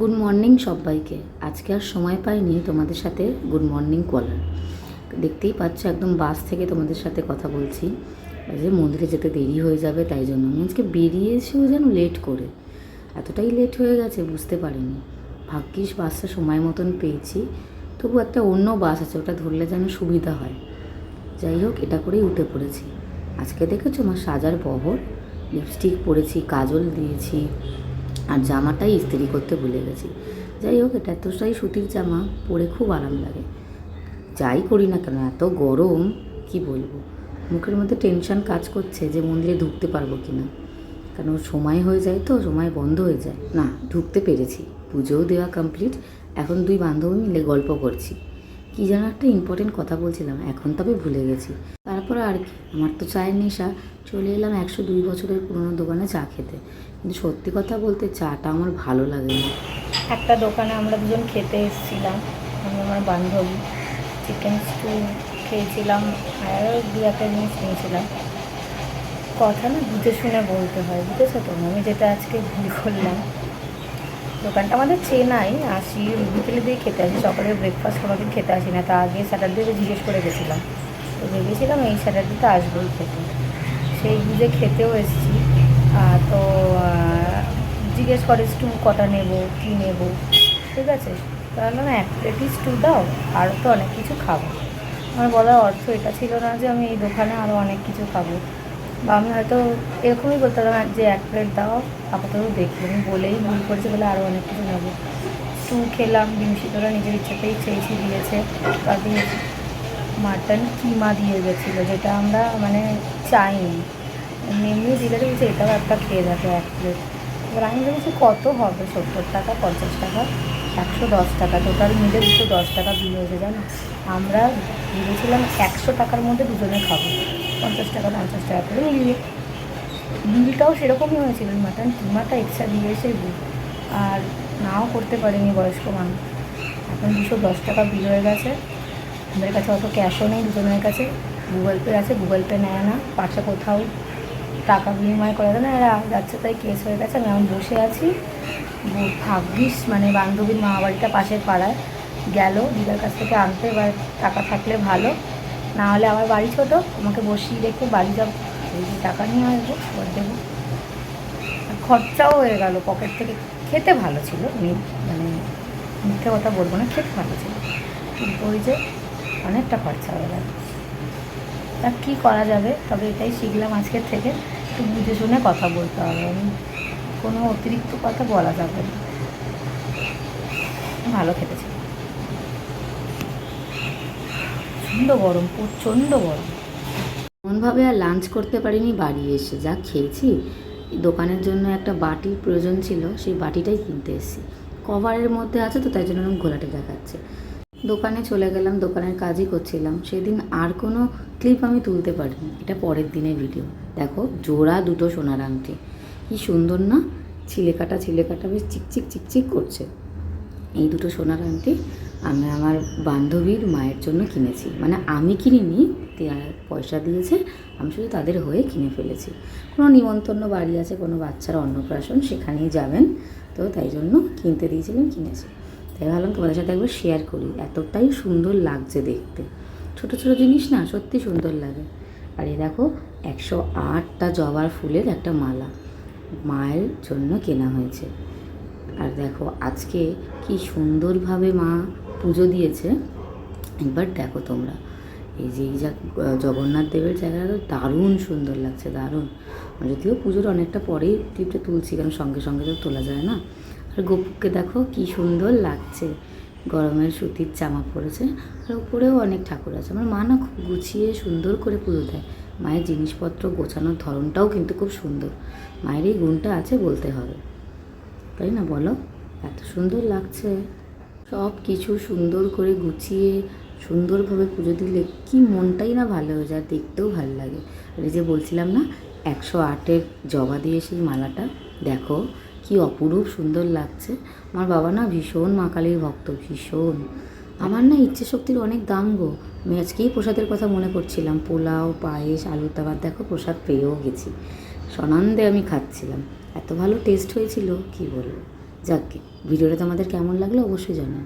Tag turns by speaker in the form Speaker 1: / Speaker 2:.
Speaker 1: Good morning সবাইকে। আজকে আর সময় পাইনি তোমাদের সাথে গুড মর্নিং কলার দেখতেই পাচ্ছ একদম বাস থেকে তোমাদের সাথে কথা বলছি। যে মন্দিরে যেতে দেরি হয়ে যাবে, তাই জন্য আমি আজকে বেরিয়েছিও যেন লেট করে। এতটাই লেট হয়ে গেছে, বুঝতে পারিনি। ভাগ্যিস বাসটা সময় মতন পেয়েছি। তবু একটা অন্য বাস আছে, ওটা ধরলে যেন সুবিধা হয়। যাই হোক, এটা করেই উঠে পড়েছি। আজকে দেখেছ আমার সাজার বহর? লিপস্টিক পরেছি, কাজল দিয়েছি আর জামাটাই ইস্ত্রি করতে ভুলে গেছি। যাই হোক, এটা এতটাই সুতির জামা, পরে খুব আরাম লাগে। যাই করি না কেন, এত গরম, কি বলব? মুখের মধ্যে টেনশন কাজ করছে যে মন্দিরে ঢুকতে পারব কি না। কারণ সময় হয়ে যায় তো, সময় বন্ধ হয়ে যায়। না ঢুকতে পেরেছি। পুজোও দেওয়া কমপ্লিট এখন দুই বান্ধবী মিলে গল্প করছি। কি যেন একটা ইম্পর্টেন্ট কথা বলছিলাম, এখন তবে ভুলে গেছি। তারপর আর কি, আমার তো চায়ের নেশা। চলে এলাম একশো দুই বছরের পুরনো দোকানে চা খেতে। কিন্তু সত্যি কথা বলতে চাটা আমার ভালো লাগে না
Speaker 2: একটা দোকানে আমরা দুজন খেতে এসেছিলাম, আমি আমার বান্ধবী। চিকেন স্টু খেয়েছিলাম, আর দু একটা জিনিস নিয়েছিলাম কথা না বুঝে শুনে বলতে হয়, বুঝেছ তো? আমি যেটা আজকে ভুল করলাম। দোকানটা আমাদের চেনাই আসি বিকেলে দিয়ে খেতে আসি সকালে ব্রেকফাস্ট কোনোদিন খেতে আসি না, তা আগে স্যাটারডে জিজ্ঞেস করে গেছিলাম। তো ভেবেছিলাম এই স্যাটারডেতে আসবোই খেতে। সেই বুঝে খেতেও এসেছি। তো জিজ্ঞেস করে স্টু কটা নেব, কী নেব? ঠিক আছে? তাহলে না এক প্লেটই স্টু দাও, আর তো অনেক কিছু খাব। আমার বলার অর্থ এটা ছিল না যে আমি এই দোকানে আরও অনেক কিছু খাব। বা আমি হয়তো এরকমই বলতে পারতাম যে এক প্লেট দাও, আপাতত দেখি। আমি বলেই ভুল করেছি বলে আরও অনেক কিছু নেব স্টু খেলাম, ডিম সিদ্ধরা নিজের ইচ্ছাতেই চেয়েছি দিয়েছে। দিয়েছি মাটন কিমা দিয়ে গেছিল, যেটা আমরা মানে চাইনি। এমনি দিলে বলছে, এটাও একটা খেয়ে যাবে এক প্লেট এবার আমি ভেবেছি কত হবে? সত্তর টাকা, পঞ্চাশ টাকা, একশো দশ টাকা টোটাল মিলে দুশো দশ টাকা বিল হয়েছে, জানো? আমরা ভেবেছিলাম একশো টাকার মধ্যে দুজনে খাব। পঞ্চাশ টাকা পঞ্চাশ টাকা করে মিলিয়ে বিলটাও সেরকমই হয়েছিল মাটন কিমাটা এক্সট্রা দিয়ে এসে আর নাও করতে পারিনি বয়স্ক মানুষ। এখন দুশো দশ টাকা বিল হয়ে গেছে। আমাদের কাছে অত ক্যাশও নেই, দুজনের কাছে। গুগল পে আছে গুগল পে নেয় না, পাশে কোথাও টাকা বিনিময় করে দেয় না, এরা যাচ্ছে তাই কেস হয়ে গেছে। আমি এখন বসে আছি। ভাগ্যিস মানে বান্ধবীর মা বাড়িটা পাশের পাড়ায় গেল, দিদার কাছ থেকে আনতে, এবার টাকা থাকলে ভালো। না হলে আমার বাড়ি ছোট আমাকে বসিয়ে রেখে বাড়ি যাব। টাকা নিয়ে আসব, এবার দেবো। খরচাও হয়ে গেল পকেট থেকে খেতে ভালো ছিল মানে মিথ্যে কথা বলব না, খেতে ভালো ছিল। কিন্তু ওই যে অনেকটা খরচা হয়ে গেল তা কী করা যাবে? তবে এটাই শিখলাম আজকের থেকে। একটু বুঝে শুনে কথা বলতে হবে। কোনো অতিরিক্ত কথা বলা যাবে না। ভালো খেতেছি প্রচণ্ড গরম প্রচণ্ড গরম।
Speaker 1: এমনভাবে আর লাঞ্চ করতে পারিনি, বাড়ি এসে যা খেয়েছি। দোকানের জন্য একটা বাটির প্রয়োজন ছিল, সেই বাটিটাই কিনতে এসেছি। কভারের মধ্যে আছে তো, তাই জন্য ঘোলাটে দেখাচ্ছে। দোকানে চলে গেলাম, দোকানের কাজই করছিলাম। সেদিন আর কোনো ক্লিপ আমি তুলতে পারিনি। এটা পরের দিনের ভিডিও দেখো, জোড়া দুটো সোনার আংটি। কি সুন্দর না? ছিলে কাটা ছিলে কাটা বেশ চিকচিক চিকচিক করছে। এই দুটো সোনার আংটি আমি আমার বান্ধবীর মায়ের জন্য কিনেছি। মানে আমি কিনিনি পয়সা দিয়েছে, আমি শুধু তাদের হয়ে কিনে ফেলেছি। কোনো নিমন্ত্রণ বাড়ি আছে, কোনো বাচ্চার অন্নপ্রাশন, সেখানেই যাবেন। তো তাই জন্য কিনতে দিয়েছিলাম, কিনেছি। তাই ভাবলাম তোমাদের সাথে একবার শেয়ার করি। এতটাই সুন্দর লাগছে দেখতে। ছোট ছোট জিনিস না, সত্যি সুন্দর লাগে। আর এই দেখো, একশো আটটা জবার ফুলের একটা মালা মায়ের জন্য কেনা হয়েছে। আর দেখো, আজকে কি সুন্দরভাবে মা পুজো দিয়েছে। একবার দেখো তোমরা। এই যে, এই যা জগন্নাথ দেবের জায়গাটা দারুণ সুন্দর লাগছে, দারুণ। যদিও পুজোর অনেকটা পরেই ক্লিপটা তুলছি, কারণ সঙ্গে সঙ্গে তো তোলা যায় না। আর গোপুকে দেখো কি সুন্দর লাগছে। গরমের সুতির জামা পরেছে আর উপরেও অনেক ঠাকুর আছে। আমার মা না খুব গুছিয়ে সুন্দর করে পুজো দেয়। মায়ের জিনিসপত্র গোছানোর ধরনটাও কিন্তু খুব সুন্দর। মায়ের এই গুণটা আছে বলতে হবে। তাই না বলো? এত সুন্দর লাগছে। সব কিছু সুন্দর করে গুছিয়ে সুন্দরভাবে পুজো দিলে কি মনটাই না ভালো হয়ে যায় দেখতেও ভালো লাগে। আর এই যে বলছিলাম না, একশো আটের জবা দিয়ে সেই মালাটা, দেখো কি অপরূপ সুন্দর লাগছে। আমার বাবা না ভীষণ মা কালীর ভক্ত, ভীষণ। আমার না ইচ্ছে শক্তির অনেক দাম গো। আমি আজকেই প্রসাদের কথা মনে করছিলাম। পোলাও, পায়েস, আলুর দাবার, দেখো প্রসাদ পেয়েও গেছি। সনন্দে আমি খাচ্ছিলাম। এত ভালো টেস্ট হয়েছিল, কি বলব? যাক ভিডিওটা তোমাদের কেমন লাগল অবশ্যই জানাও।